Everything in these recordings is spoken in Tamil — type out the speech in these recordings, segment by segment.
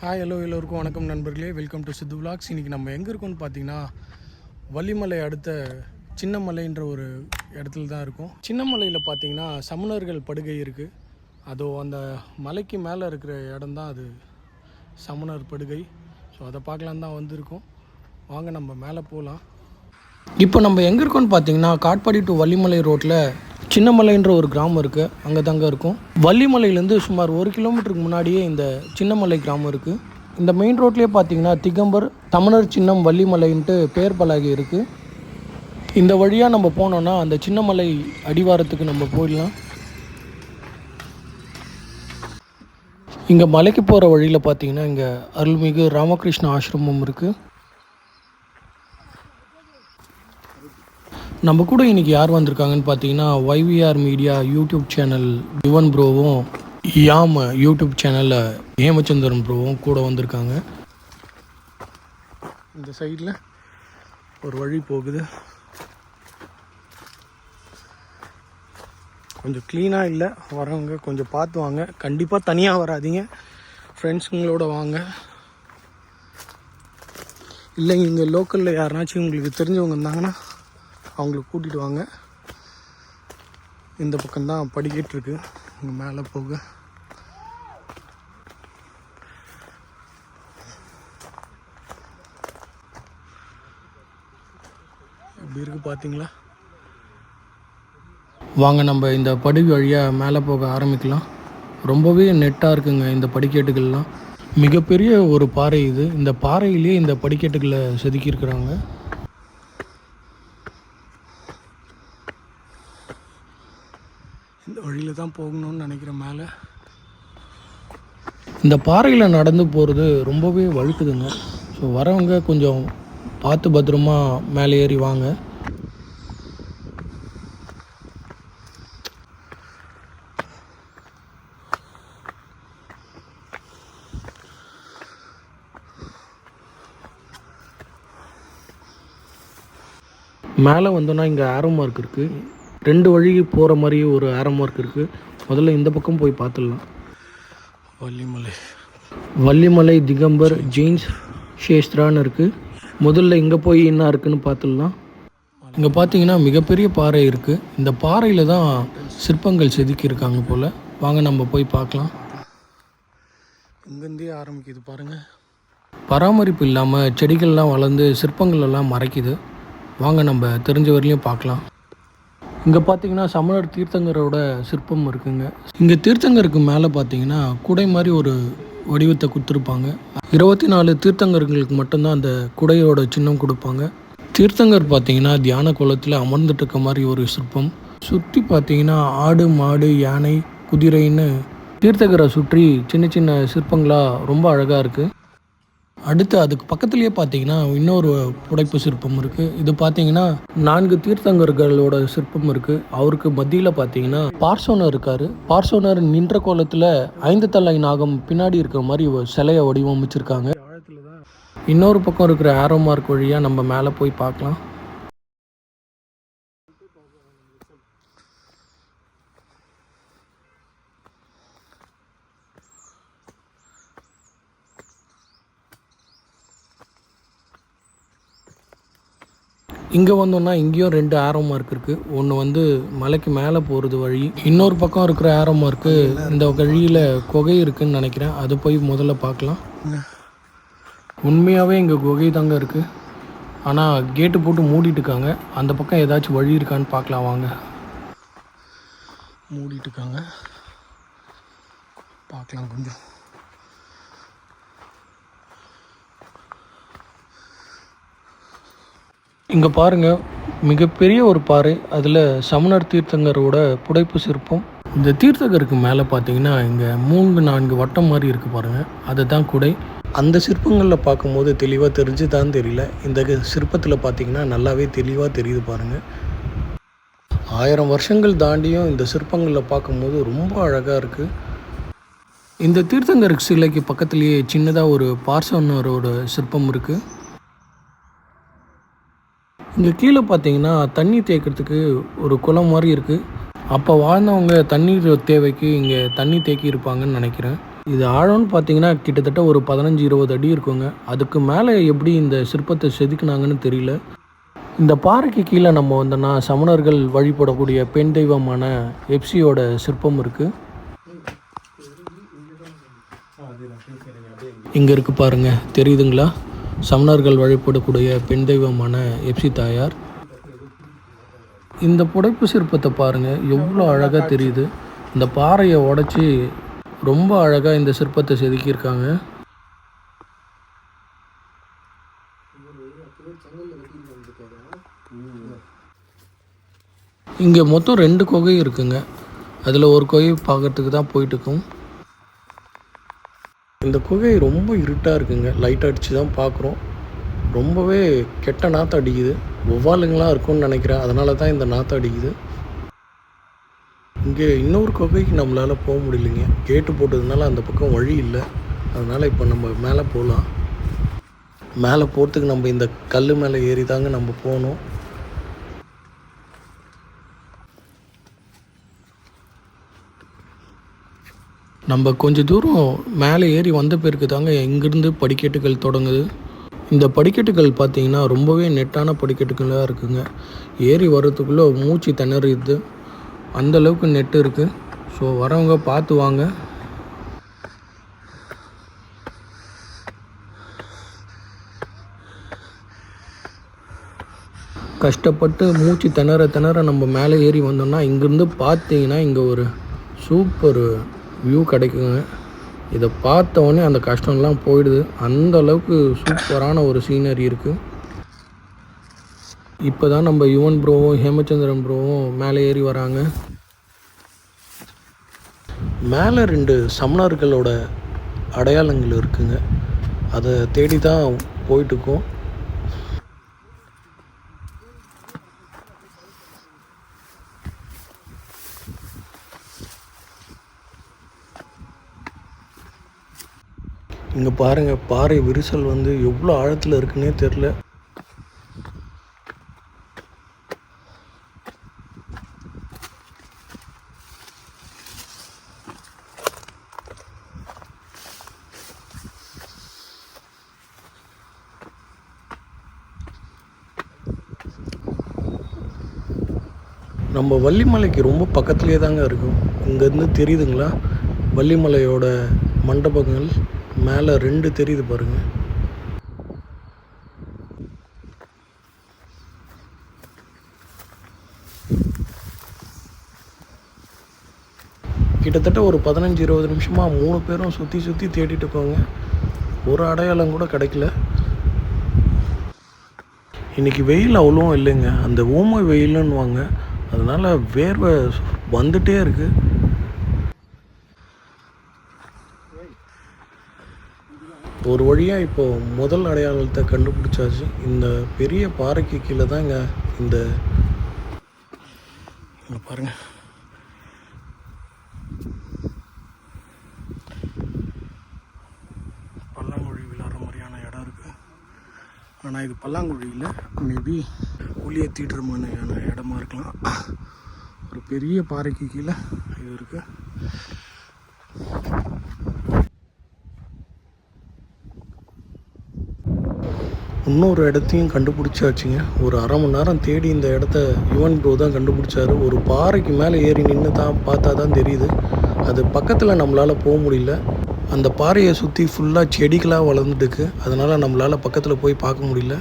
ஹாய் ஹலோ எல்லோருக்கும் வணக்கம் நண்பர்களே. வெல்கம் டு சித்து விலாக்ஸ் இன்றைக்கி நம்ம எங்கே இருக்கோம்னு பார்த்தீங்கன்னா வள்ளிமலை அடுத்த சின்னமலைன்ற ஒரு இடத்துல தான் இருக்கும். சின்னமலையில் பார்த்தீங்கன்னா சமணர்கள் படுகை இருக்குது அதோ அந்த மலைக்கு மேலே இருக்கிற இடம் தான் அது சமணர் படுகை. ஸோ அதை பார்க்கலாம் தான் வந்திருக்கோம். வாங்க நம்ம மேலே போகலாம் இப்போ நம்ம எங்கே இருக்கோம்னு பார்த்தீங்கன்னா காட்பாடி டு வள்ளிமலை ரோட்டில் சின்னமலைன்ற ஒரு கிராமம் இருக்குது அங்கே தாங்க இருக்கும். வள்ளிமலையிலேருந்து சுமார் ஒரு கிலோமீட்டருக்கு முன்னாடியே இந்த சின்னமலை கிராமம் இருக்குது இந்த மெயின் ரோட்லேயே பார்த்தீங்கன்னா திகம்பர் தமிழர் சின்னம் வள்ளிமலைன்ட்டு பேர் பலகை இருக்குது இந்த வழியாக நம்ம போனோன்னா அந்த சின்னமலை அடிவாரத்துக்கு நம்ம போயிடலாம். இங்கே மலைக்கு போகிற வழியில் பார்த்தீங்கன்னா இங்கே அருள்மிகு ராமகிருஷ்ண ஆசிரமம் இருக்குது நம்ம கூட இன்றைக்கி யார் வந்திருக்காங்கன்னு பார்த்தீங்கன்னா YVR media YouTube channel Yuvan ப்ரோவும் யாம் யூடியூப் சேனலில் ஹேமச்சந்திரன் ப்ரோவும் கூட வந்திருக்காங்க. இந்த சைடில் ஒரு வழி போகுது. கொஞ்சம் க்ளீனாக இல்லை வரவங்க கொஞ்சம் பார்த்து வாங்க. கண்டிப்பாக தனியாக வராதீங்க. ஃப்ரெண்ட்ஸுங்களோட வாங்க. இல்லைங்க இங்கே லோக்கலில் யாருனாச்சும் உங்களுக்கு தெரிஞ்சவங்க இருந்தாங்கன்னா அவங்கள கூட்டிகிட்டு வாங்க. இந்த பக்கம்தான் படிக்கட்டு இருக்குது இங்கே மேலே போக. எப்படி இருக்கு பார்த்தீங்களா வாங்க நம்ம இந்த படி வழியாக மேலே போக ஆரம்பிக்கலாம். ரொம்பவே நெட்டாக இருக்குங்க இந்த படிக்கட்டுகள்லாம். மிகப்பெரிய ஒரு பாறை இது. இந்த பாறையிலேயே இந்த படிக்கட்டுகளை செதுக்கியிருக்கிறாங்க இந்த வழியில் தான் போகணும்னு நினைக்கிற மேலே. இந்த பாறையில் நடந்து போகிறது ரொம்பவே வழுக்குதுங்க. ஸோ வரவங்க கொஞ்சம் பார்த்து பத்திரமா மேலே ஏறி வாங்க. மேலே வந்தோன்னா இங்கே ஆரோ மார்க் இருக்குது ரெண்டு வழி போகிற மாதிரி ஒரு ஆரோ மார்க் இருக்குது முதல்ல இந்த பக்கம் போய் பார்த்துடலாம். வள்ளிமலை. வள்ளிமலை திகம்பர் ஜெயின்ஸ் சேஸ்திரான்னு இருக்குது முதல்ல இங்கே போய் என்ன இருக்குன்னு பார்த்துடலாம். இங்கே பார்த்தீங்கன்னா மிகப்பெரிய பாறை இருக்குது இந்த பாறையில் தான் சிற்பங்கள் செதுக்கியிருக்காங்க போல். வாங்க நம்ம போய் பார்க்கலாம். இங்கேருந்தே ஆரம்பிக்குது பாருங்கள் பராமரிப்பு இல்லாமல் செடிகள்லாம் வளர்ந்து சிற்பங்கள் எல்லாம் மறைக்குது. வாங்க நம்ம தெரிஞ்ச வரையிலையும் பார்க்கலாம். இங்கே பார்த்தீங்கன்னா சமணர் தீர்த்தங்கரோட சிற்பம் இருக்குங்க. இங்கே தீர்த்தங்கருக்கு மேலே பார்த்தீங்கன்னா குடை மாதிரி ஒரு வடிவத்தை கொடுத்துருப்பாங்க. இருபத்தி நாலு தீர்த்தங்கர்களுக்கு மட்டும்தான் அந்த குடையோட சின்னம் கொடுப்பாங்க. தீர்த்தங்கர் பார்த்தீங்கன்னா தியான குளத்தில் அமர்ந்துட்டு இருக்க மாதிரி ஒரு சிற்பம். சுற்றி பார்த்தீங்கன்னா ஆடு மாடு யானை குதிரைன்னு தீர்த்தகரை சுற்றி சின்ன சின்ன சிற்பங்களாக ரொம்ப அழகாக இருக்குது அடுத்து அதுக்கு பக்கத்துலேயே பார்த்தீங்கன்னா இன்னொரு புடைப்பு சிற்பம் இருக்குது இது பார்த்தீங்கன்னா நான்கு தீர்த்தங்கர்களோட சிற்பம் இருக்குது அவருக்கு மத்தியில் பார்த்தீங்கன்னா பார்சோனர் இருக்காரு. பார்சோனர் நின்ற கோலத்தில் ஐந்து தலை நாகம் பின்னாடி இருக்கிற மாதிரி சிலையை வடிவமைச்சிருக்காங்க. இன்னொரு பக்கம் இருக்கிற ஆரோ மார்க் வழியாக நம்ம மேலே போய் பார்க்கலாம். இங்கே வந்தோம்னா இங்கேயும் ரெண்டு ஆரோ மார்க் இருக்குது ஒன்று வந்து மலைக்கு மேலே போகிறது வழி இன்னொரு பக்கம் இருக்கிற ஆரோ மார்க்கு இந்த வழியில் குகை இருக்குன்னு நினைக்கிறேன். அது போய் முதல்ல பார்க்கலாம். உண்மையாகவே இங்கே குகை தாங்க இருக்குது ஆனால் கேட்டு போட்டு மூடிட்டுருக்காங்க அந்த பக்கம் ஏதாச்சும் வழி இருக்கான்னு பார்க்கலாம் வாங்க. மூடிட்டுருக்காங்க பார்க்கலாம் கொஞ்சம். இங்கே பாருங்கள் மிகப்பெரிய ஒரு பாறை. அதில் சமணர் தீர்த்தங்கரோட புடைப்பு சிற்பம். இந்த தீர்த்தகருக்கு மேலே பார்த்தீங்கன்னா இங்கே மூன்று நான்கு வட்டம் மாதிரி இருக்குது பாருங்கள் அதுதான் குடை. அந்த சிற்பங்களில் பார்க்கும்போது தெளிவாக தெரிஞ்சு தான் தெரியல. இந்த சிற்பத்தில் பார்த்தீங்கன்னா நல்லாவே தெளிவாக தெரியுது பாருங்கள் ஆயிரம் வருஷங்கள் தாண்டியும் இந்த சிற்பங்களில் பார்க்கும்போது ரொம்ப அழகாக இருக்குது இந்த தீர்த்தங்கருக்கு சிலைக்கு பக்கத்துலேயே சின்னதாக ஒரு பார்சவனரோட சிற்பம் இருக்குது இங்கே கீழே பார்த்தீங்கன்னா தண்ணி தேய்க்கிறதுக்கு ஒரு குளம் மாதிரி இருக்குது அப்போ வாழ்ந்தவங்க தண்ணீர் தேவைக்கு இங்கே தண்ணி தேக்கி இருப்பாங்கன்னு நினைக்கிறேன். இது ஆழம்னு பார்த்தீங்கன்னா கிட்டத்தட்ட ஒரு பதினஞ்சு இருபது அடி இருக்குங்க. அதுக்கு மேலே எப்படி இந்த சிற்பத்தை செதுக்குனாங்கன்னு தெரியல. இந்த பாறைக்கு கீழே நம்ம வந்தோன்னா சமணர்கள் வழிபடக்கூடிய பெண் தெய்வமான எப்சியோட சிற்பம் இருக்குது இங்கே இருக்குது பாருங்கள் தெரியுதுங்களா? சமணர்கள் வழிபடக்கூடிய பெண் தெய்வமான எப்சி தாயார். இந்த புடைப்பு சிற்பத்தை பாருங்கள் எவ்வளோ அழகாக தெரியுது. இந்த பாறையை உடைச்சி ரொம்ப அழகாக இந்த சிற்பத்தை செதுக்கியிருக்காங்க. இங்கே மொத்தம் ரெண்டு குகை இருக்குங்க. அதில் ஒரு குகை பார்க்கறதுக்கு தான் போயிட்டுருக்கும் இந்த குகை ரொம்ப இருட்டாக இருக்குங்க. லைட் அடித்து தான் பார்க்குறோம் ரொம்பவே கெட்ட நாற்று அடிக்குது. ஒவ்வாலுங்களாம் இருக்கும்னு நினைக்கிறேன். அதனால தான் இந்த நாற்று அடிக்குது. இங்கே இன்னொரு குகைக்கு நம்மளால் போக முடியலைங்க. கேட்டு போட்டதுனால அந்த பக்கம் வழி இல்லை. அதனால் இப்போ நம்ம மேலே போகலாம் மேலே போகிறதுக்கு நம்ம இந்த கல் மேலே ஏறி தாங்க நம்ம போகணும். நம்ம கொஞ்ச தூரம் மேலே ஏறி வந்த பிறகு தாங்க இங்கிருந்து படிக்கட்டுகள் தொடங்குது. இந்த படிக்கட்டுகள் பார்த்தீங்கன்னா ரொம்பவே நெட்டான படிக்கட்டுகளாக இருக்குங்க. ஏறி வர்றதுக்குள்ளே மூச்சு திணறிது அந்தளவுக்கு நெட்டு இருக்குது ஸோ வரவங்க பார்த்து வாங்க. கஷ்டப்பட்டு மூச்சு திணற திணற நம்ம மேலே ஏறி வந்தோம்னா இங்கேருந்து பார்த்தீங்கன்னா இங்கே ஒரு சூப்பர் வியூ கிடைக்குங்க இதை பார்த்தோடனே அந்த கஷ்டம்லாம் போயிடுது. அந்த அளவுக்கு சூப்பரான ஒரு சீனரி இருக்குது இப்போ தான் நம்ம யுவன் ப்ரோவும் ஹேமச்சந்திரன் ப்ரோவும் மேலே ஏறி வராங்க. மேலே ரெண்டு சமணர்களோட அடையாளங்கள் இருக்குங்க. அதை தேடி தான் போயிட்டுருக்கோம். இங்கே பாருங்கள் பாறை விரிசல் வந்து எவ்வளோ ஆழத்தில் இருக்குன்னே தெரில நம்ம வள்ளிமலைக்கு ரொம்ப பக்கத்துலேயே தாங்க இருக்கும். இங்கேருந்து தெரியுதுங்களா? வள்ளிமலையோட மண்டபங்கள் மேலே ரெண்டு தெரியுது பாருங்கள் கிட்டத்தட்ட ஒரு பதினஞ்சு இருபது நிமிஷமாக மூணு பேரும் சுற்றி சுற்றி தேடிட்டு இருக்கோங்க. ஒரு அடையாளம் கூட கிடைக்கல. இன்றைக்கி வெயில் அவ்வளோவும் இல்லைங்க. அந்த ஊமை வெயிலுன்னுவாங்க. அதனால் வேர்வை வந்துகிட்டே இருக்குது ஒரு வழியாக இப்போ முதல் அடையாளத்தை கண்டுபிடிச்சாச்சு. இந்த பெரிய பாறைக்கு கீழே தாங்க இந்த இங்க பாருங்க. பல்லாங்குழி விளாட்ற மாதிரியான இடம் இருக்குது ஆனால் இது பல்லாங்குழி இல்லை. மேபி ஒளியை தீட்டுற மாதிரியான இடமா இருக்கலாம். ஒரு பெரிய பாறைக்கு கீழே இது இருக்குது இன்னொரு இடத்தையும் கண்டுபிடிச்சாச்சுங்க. ஒரு அரை மணி நேரம் தேடி இந்த இடத்த யுவன் ப்ரோ தான் கண்டுபிடிச்சாரு. ஒரு பாறைக்கு மேலே ஏறி நின்று தான் பார்த்தா தான் தெரியுது. அது பக்கத்தில் நம்மளால் போக முடியல. அந்த பாறையை சுற்றி ஃபுல்லாக செடிகளாக வளர்ந்துட்டுருக்கு அதனால் நம்மளால் பக்கத்தில் போய் பார்க்க முடியல.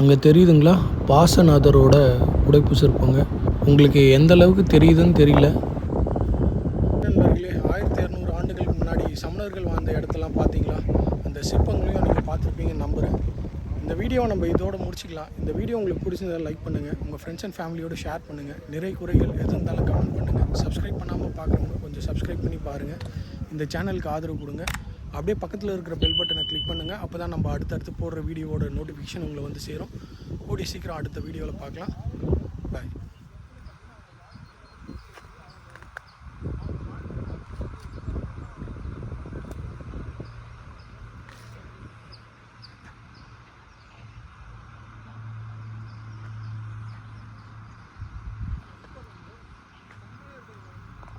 அங்கே தெரியுதுங்களா? பாசநாதரோட உடைப்பு சிற்பங்க. உங்களுக்கு எந்த அளவுக்கு தெரியுதுன்னு தெரியல. நண்பர்களே ஆயிரத்தி இரநூறு ஆண்டுகளுக்கு முன்னாடி சமணர்கள் வாழ்ந்த இடத்தெல்லாம் பார்த்தீங்களா? அந்த சிற்பங்களையும் இந்த வீடியோவை நம்ம இதோடு முடிச்சுக்கலாம். இந்த வீடியோ உங்களுக்கு பிடிச்சிருந்தால் லைக் பண்ணுங்கள் உங்கள் ஃப்ரெண்ட்ஸ் அண்ட் ஃபேமிலியோடு ஷேர் பண்ணுங்கள் நிறை குறைகள் எது இருந்தாலும் கமெண்ட் பண்ணுங்கள் சப்ஸ்கிரைப் பண்ணாமல் பார்க்குறவங்க கொஞ்சம் சப்ஸ்கிரைப் பண்ணி பாருங்கள் இந்த சேனலுக்கு ஆதரவு கொடுங்க. அப்படியே பக்கத்தில் இருக்கிற பெல் பட்டனை கிளிக் பண்ணுங்கள் அப்போ தான் நம்ம அடுத்தடுத்து போடுற வீடியோவோட நோட்டிஃபிகேஷன் உங்களை வந்து சேரும். கூடிய சீக்கிரம் அடுத்த வீடியோவில் பார்க்கலாம்.